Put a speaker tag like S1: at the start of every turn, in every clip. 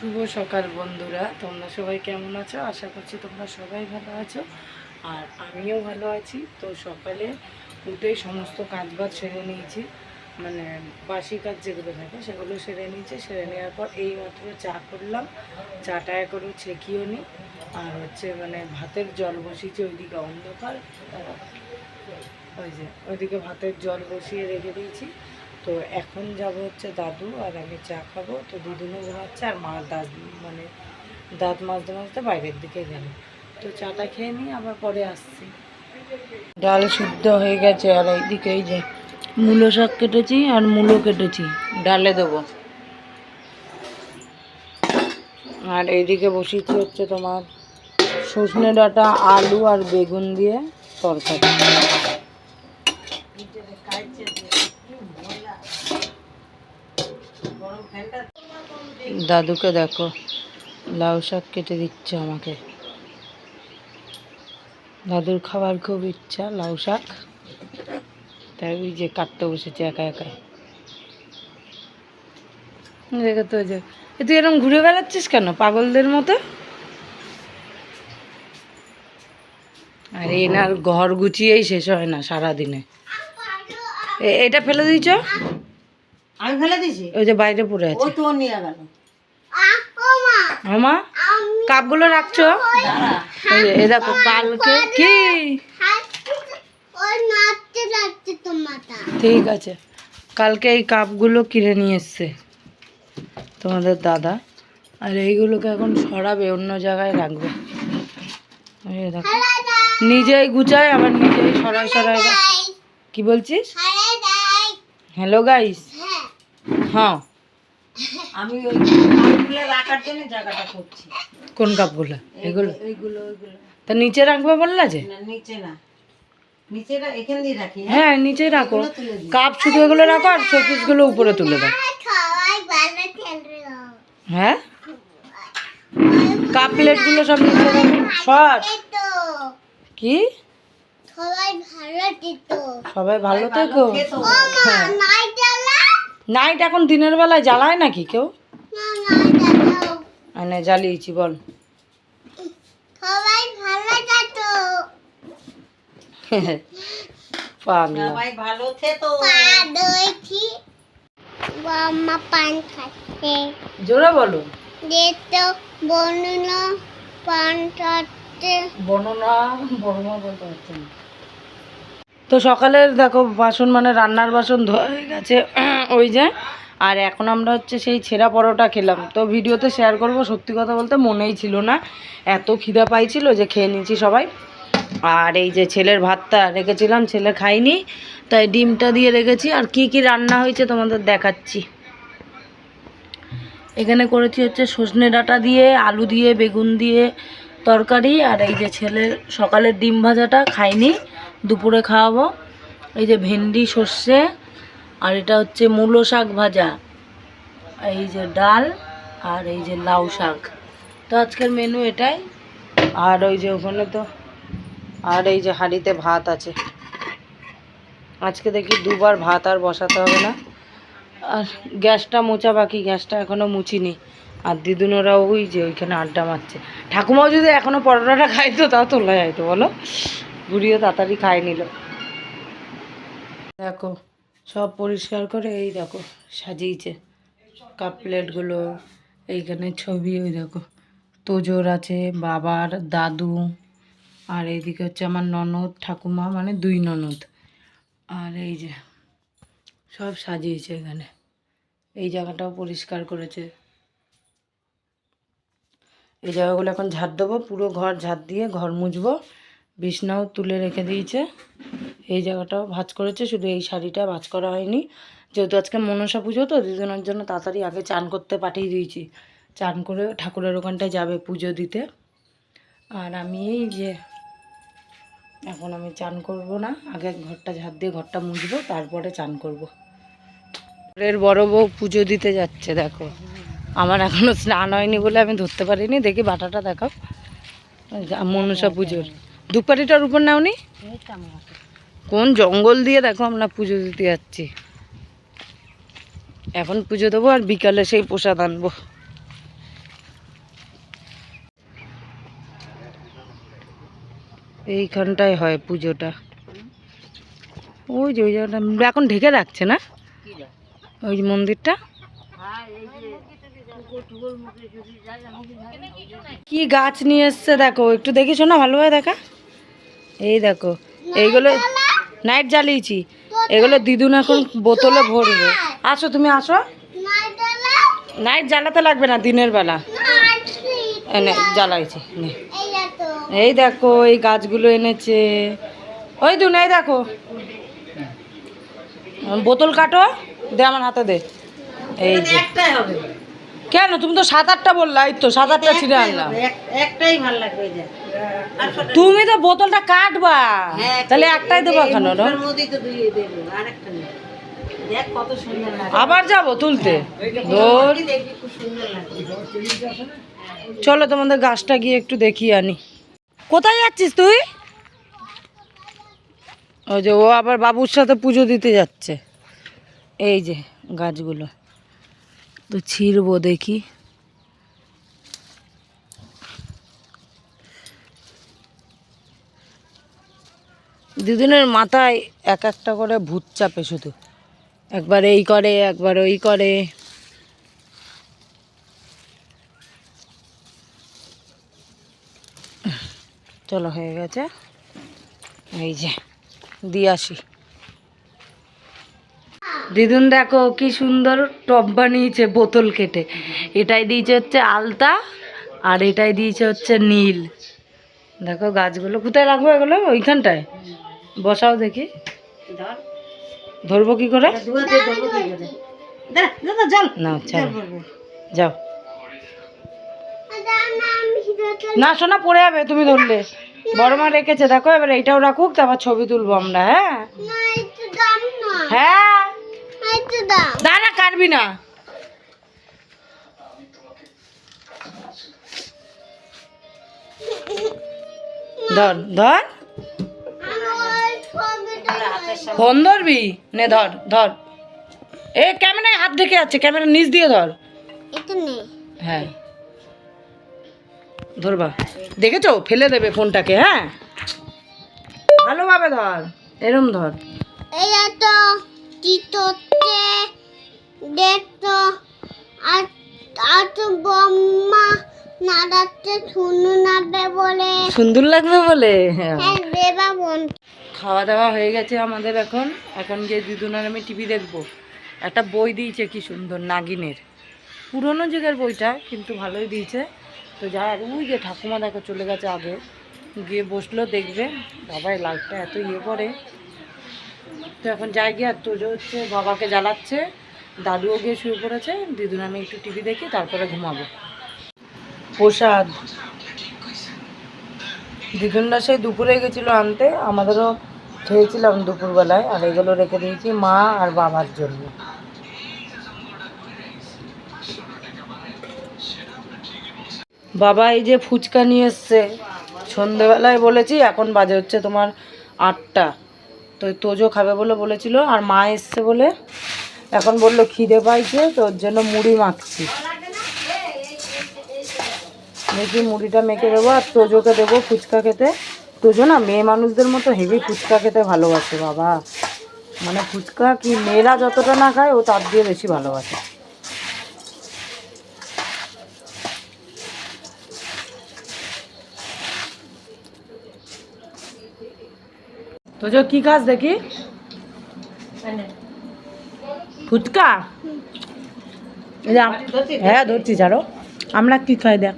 S1: শুভ সকাল বন্ধুরা। তোমরা সবাই কেমন আছো? আশা করছি তোমরা সবাই ভালো আছো। আর আমিও ভালো আছি। তো সকালে উঠেই সমস্ত কাজ বাজ সেরে নিয়েছি। মানে বাসি কাজ যেগুলো থাকে সেগুলো সেরে নিয়েছি। সেরে নেওয়ার পর এই মাত্র চা করলাম। চাটা করে ছেঁকিও নি। আর হচ্ছে মানে ভাতের জল বসিয়েছি ওইদিকে অন্ধকার। ওই যে, ওইদিকে ভাতের জল বসিয়ে রেখে দিয়েছি। তো এখন যাব হচ্ছে দাদু আর আমি চা খাব। তো দুদিনও ঘুমাচ্ছে আর মা দাঁত মানে দাঁত মাজতে মাজতে বাইরের দিকে গেল। তো চাটা খেয়ে নিই আবার পরে আসছি। ডাল সিদ্ধ হয়ে গেছে আর এইদিকে এই যে মূলো শাক কেটেছি আর মূলো কেটেছি, ডালে দেবো। আর এইদিকে বসিয়েছি হচ্ছে তোমার সজনে ডাঁটা, আলু আর বেগুন দিয়ে তরকারি। দাদুকে দেখো লাউ শাক কেটে দিচ্ছে আমাকে। দাদুর খাবার খুব ইচ্ছা লাউ শাক। তাই ওই যে কাটতে বসেছে একা একা দেখে তো যে এ তুই এরকম ঘুরে বেড়াচ্ছিস কেন পাগলদের মতো? আর এনার ঘর গুছিয়েই শেষ হয় না সারাদিনে। এটা ফেলে দিয়েছ?
S2: আমি ফেলে দিছি
S1: ওই যে বাইরে পড়ে আছে।
S2: ও তো নিয়ে গেল।
S1: মামা কাপগুলো রাখছো? এই এ দেখো কালকে কি? ঠিক আছে কালকে এই কাপগুলো কিনে নিয়ে এসছে তোমাদের দাদা। আর এইগুলোকে এখন সরাবে অন্য জায়গায় রাখবে। দেখো নিজেই গুছায় আবার নিজেই সরাই সরাই কি বলছিস? হ্যালো গাইস হ্যাঁ।
S2: আমি রাখার জন্য জায়গাটা করছি।
S1: কোন কাপগুলো? এগুলো?
S2: ওইগুলো
S1: তা নিচে রাখবে বললা যে?
S2: না নিচে না। হ্যাঁ?
S1: হ্যাঁ নিচে রাখো। কাপ শুধু এগুলো রাখো আর শোপিসগুলো উপরে তুলে দাও। হ্যাঁ? কাপ প্লেটগুলো সব নিচে রাখো। সব কি?
S3: সবাই ভালো দিত
S1: সবাই ভালো থেকো? হ্যাঁ। নাইট এখন দিনের বেলায় জ্বালায় নাকি কেউ?
S3: না
S1: মানে জ্বালিয়েছি বল।
S3: সবাই ভালো যেত
S1: পাগলা।
S2: সবাই ভালো থেতো
S3: পা দইছি বাম্মা পান খাচ্ছে।
S1: জোরে বলো।
S3: যেত বনুনো পান খাচ্ছে।
S1: বর্ণনা বর্ণনা বলতে পারছি না। তো সকালের দেখো বাসন মানে রান্নার বাসন ধোয়া হয়ে গেছে। ওই যে আর এখন আমরা হচ্ছে সেই ছেঁড়া পরোটা খেলাম। তো ভিডিওতে শেয়ার করব, সত্যি কথা বলতে মনেই ছিল না। এত খিদা পাইছিল যে খেয়ে নিয়েছি সবাই। আর এই যে ছেলের ভাতটা রেখেছিলাম, ছেলে খাইনি তাই ডিমটা দিয়ে রেখেছি। আর কি কি রান্না হয়েছে তোমাদের দেখাচ্ছি। এখানে করেছি হচ্ছে সজনে ডাঁটা দিয়ে, আলু দিয়ে, বেগুন দিয়ে তরকারি। আর এই যে ছেলের সকালের ডিম ভাজাটা খাইনি দুপুরে খাওয়াবো। এই যে ভেন্ডি, সর্ষে আর এটা হচ্ছে মূলো শাক ভাজা। এই যে ডাল আর এই যে লাউ শাক। তো আজকের মেনু এটাই। আর ওই যে ওখানে তো আর এই যে হাঁড়িতে ভাত আছে। আজকে দেখি দুবার ভাত আর বসাতে হবে না। আর গ্যাসটা মোচা বাকি, গ্যাসটা এখনও মুছিনি। আর দিদুনোরা ওই যে ওইখানে আড্ডা মারছে। ঠাকুমাও যদি এখনও পরোটাটা খাইতো তাও তোলা যাইতো বলো। বুড়িও তাড়াতাড়ি খাই নিল। দেখো সব পরিষ্কার করে এই দেখো সাজিয়েছে। কাপ প্লেটগুলো, এইখানে ছবি, ওই দেখো। তোজোর আছে, বাবার, দাদু, আর এইদিকে হচ্ছে আমার ননদ, ঠাকুমা মানে দুই ননদ। আর এই যে সব সাজিয়েছে এখানে। এই জায়গাটাও পরিষ্কার করেছে। এই জায়গাগুলো এখন ঝাড় দেবো, পুরো ঘর ঝাড় দিয়ে ঘর মুছবো। বিছনাও তুলে রেখে দিয়েছে। এই জায়গাটাও ভাঁজ করেছে, শুধু এই শাড়িটা ভাঁজ করা হয়নি। যেহেতু আজকে মনসা পুজো, তো দুজনের জন্য তাড়াতাড়ি আগে চান করতে পাঠিয়ে দিয়েছি। চান করে ঠাকুরের ওখানটায় যাবে পুজো দিতে। আর আমি এই যে, এখন আমি চান করব না, আগে ঘরটা ঝাড় দিয়ে ঘরটা মুছবো, তারপরে চান করব। এর বড় বউ পুজো দিতে যাচ্ছে, দেখো। আমার এখনও স্নান হয়নি বলে আমি ধরতে পারিনি, দেখি বাটাটা দেখাও। মনসা পুজোর। দুপাটিটার উপর নাওনি? কোন জঙ্গল দিয়ে দেখো আমরা পুজো দিতে যাচ্ছি। এখন পুজো দেবো আর বিকালে সেই প্রসাদ আনব। এইখানটায় হয় পুজোটা। ওই যে, ওই জায়গাটা এখন ঢেকে রাখছে না? ওই মন্দিরটা? কি গাছ নিয়ে এসছে দেখো, একটু দেখিছো না? ভালোভাবে দেখা। এই দেখো এইগুলো নাইট জ্বালিয়েছি। এগুলো দিদুন এখন বোতলে ভরবে। আসো তুমি আসো। নাইট জ্বালাতে লাগবে না দিনের বেলা। এনে জ্বালাইছি
S3: এই
S1: দেখো এই গাছগুলো এনেছে। ওই দুন এই দেখো। বোতল কাটো দে আমার হাতে দে। এই যে। কেন? তুমি তো সাত আটটা বললা এই তো সাত আটটা ছিঁড়ে আনলাম।
S2: একটাই ভালো লাগবে
S1: তুমি তো বোতলটা কাটবা।
S2: হ্যাঁ,
S1: তাহলে একটাই দেবো কেন।
S2: দেখ।
S1: আবার যাব তুলতে। চলো তোমাদের গাছটা গিয়ে একটু দেখিয়ে আনি। কোথায় যাচ্ছিস তুই? ওই যে ও আবার বাবুর সাথে পুজো দিতে যাচ্ছে। এই যে গাছগুলো। তো ছিঁড়বো দেখি। দুদিনের মাথায় এক একটা করে ভূত চাপে শুধু। একবার এই করে, একবার ওই করে। চলো, হয়ে গেছে। এই যে, দিয়ে আসি। দিদুন, দেখো কি সুন্দর টব বানিয়েছে বোতল কেটে। এটাই দিয়েছে হচ্ছে আলতা আর এটাই দিয়েছে হচ্ছে নীল। দেখো, গাছগুলো কোথায় রাখব এগুলো? ওইখানটায়? বসাও দেখি।
S2: ধর।
S1: ধরবো কি করে। না যাও। না শোনা পড়ে যাবে তুমি ধরলে। বড় মা রেখেছে দেখো এবার এইটাও রাখুক তারপর ছবি তুলবো আমরা হ্যাঁ? হ্যাঁ? দাঁড়া কাটবি না। ধর ধর। ফোন ধরবি? নে ধর ধর। এ ক্যামেরায় হাত ঢেকে আছে ক্যামেরা নিচ দিয়ে ধর। হ্যাঁ। ধরবা। দেখেছ? ফেলে দেবে ফোনটাকে হ্যাঁ? ভালোভাবে ধর এরম ধর।
S3: এটা তো তিতোতে দেখতো আর আর তো বম্মা নাড়াতে শুনু নাবে বলে।
S1: সুন্দর লাগবে বলে? হ্যাঁ।
S3: হ্যাঁ দেবা বোন
S1: খাওয়া দাওয়া হয়ে গেছে আমাদের এখন। এখন গিয়ে দিদুনার আমি টিভি দেখব। একটা বই দিয়েছে, কি সুন্দর, নাগিনের। পুরনো যুগের বইটা, কিন্তু ভালোই দিয়েছে। তো যা, ওই যে ঠাকুমা দেখো চলে গেছে আগে। গিয়ে বসল, দেখবে। বাবাই লাইটটা এত ইয়ে করে। তো এখন যাই গিয়ে, আর তোজো হচ্ছে বাবাকে জ্বালাচ্ছে। দাদুও গিয়ে শুয়ে পড়েছে। দিদুন আমি একটু টিভি দেখি, তারপরে ঘুমাবো। প্রসাদ। দিদুনরা সেই দুপুরে গেছিল আনতে। আমাদেরও খেয়েছিলাম দুপুরবেলায় আর এগুলো রেখে দিয়েছি মা আর বাবার জন্য। বাবা এই যে ফুচকা নিয়ে এসছে, সন্ধেবেলায় বলেছি, এখন বাজে হচ্ছে তোমার আটটা। তো তোজো খাবে বলে বলেছিল, আর মা এসছে বলে এখন বলল খিদে পাইছে, তো ওর জন্য মুড়ি মাখছি। দেখি মুড়িটা মেখে দেবো আর তোজোকে দেবো ফুচকা খেতে। তোজো না মেয়ে মানুষদের মতো হেভি ফুচকা খেতে ভালোবাসে বাবা। মানে ফুচকা কি মেয়েরা যতটা না খায় ও তার দিয়ে বেশি ভালোবাসে। তোজো কি খাস দেখি? ফুচকা? হ্যাঁ ধরছি ছাড়ো। আমরা কি খাই দেখ।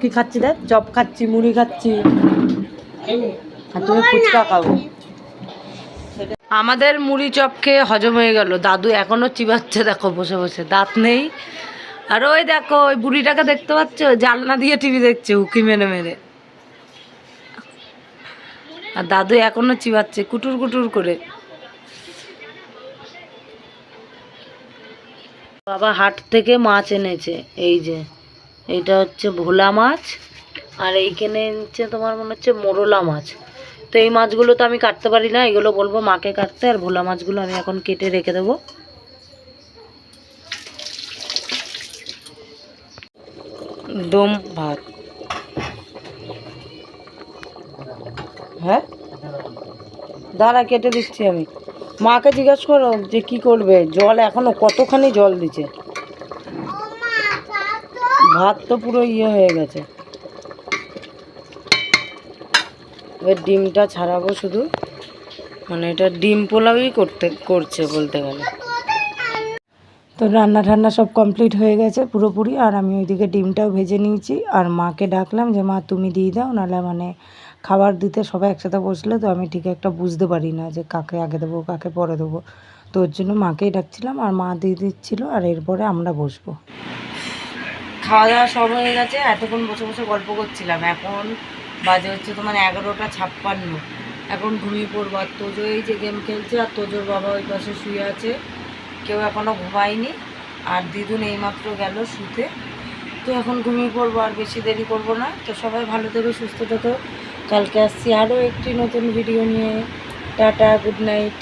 S1: কি খাচ্ছি দেখ চপ খাচ্ছি মুড়ি খাচ্ছি। আর তুমি ফুচকা খাব। আমাদের মুড়ি চপ খেয়ে হজম হয়ে গেল। দাদু এখনও চিবাচ্ছে দেখো বসে বসে। দাঁত নেই। আর ওই দেখো ওই বুড়িটাকে দেখতে পাচ্ছ? জানলা দিয়ে টিভি দেখছে উকি মেরে মেরে। আর দাদু এখনও চিবাচ্ছে কুটুর কুটুর করে। বাবা হাট থেকে মাছ এনেছে এই যে। এটা হচ্ছে ভোলা মাছ, আর এইখানে হচ্ছে তোমার মনে হচ্ছে মোরলা মাছ। তো এই মাছগুলো তো আমি কাটতে পারি না, এগুলো বলব মাকে কাটতে, আর ভোলা মাছগুলো আমি এখন কেটে রেখে দেবো। দম ভাত। হ্যাঁ? দাঁড়া, কেটে দিচ্ছি আমি। মাকে জিজ্ঞেস করো যে কি করবে, জল এখনও কতখানি জল দিচ্ছে? ভাত তো পুরো ইয়ে হয়ে গেছে। এবার ডিমটা ছাড়াবো শুধু। মানে এটা ডিম পোলাওই করতে, করছে বলতে গেলে। তো রান্না ঠান্না সব কমপ্লিট হয়ে গেছে পুরোপুরি, আর আমি ওইদিকে ডিমটাও ভেজে নিয়েছি। আর মাকে ডাকলাম যে, মা, তুমি দিয়ে দাও, নাহলে মানে খাবার দিতে সবাই একসাথে বসলে, তো আমি ঠিক একটা বুঝতে পারি না যে কাকে আগে দেবো, কাকে পরে দেবো। তো ওর জন্য মাকেই ডাকছিলাম, আর মা দিয়ে দিচ্ছিল, আর এরপরে আমরা বসবো। খাওয়া দাওয়া সব হয়ে গেছে, এতক্ষণ বসে বসে গল্প করছিলাম। এখন বাজে হচ্ছে তোমার এগারোটা ছাপ্পান্ন। এখন ঘুমিয়ে পড়ব। আর তোজো এই যে গেম খেলছে, আর তোজোর বাবা ওই পাশে শুয়ে আছে। কেউ এখনও ঘুমায়নি। আর দিদুন এইমাত্র গেল শুতে। তো এখন ঘুমিয়ে পড়ব, আর বেশি দেরি করব না। তো সবাই ভালো থেকো, সুস্থ থেকো। কালকে আসছি আরও একটি নতুন ভিডিও নিয়ে। Tata good night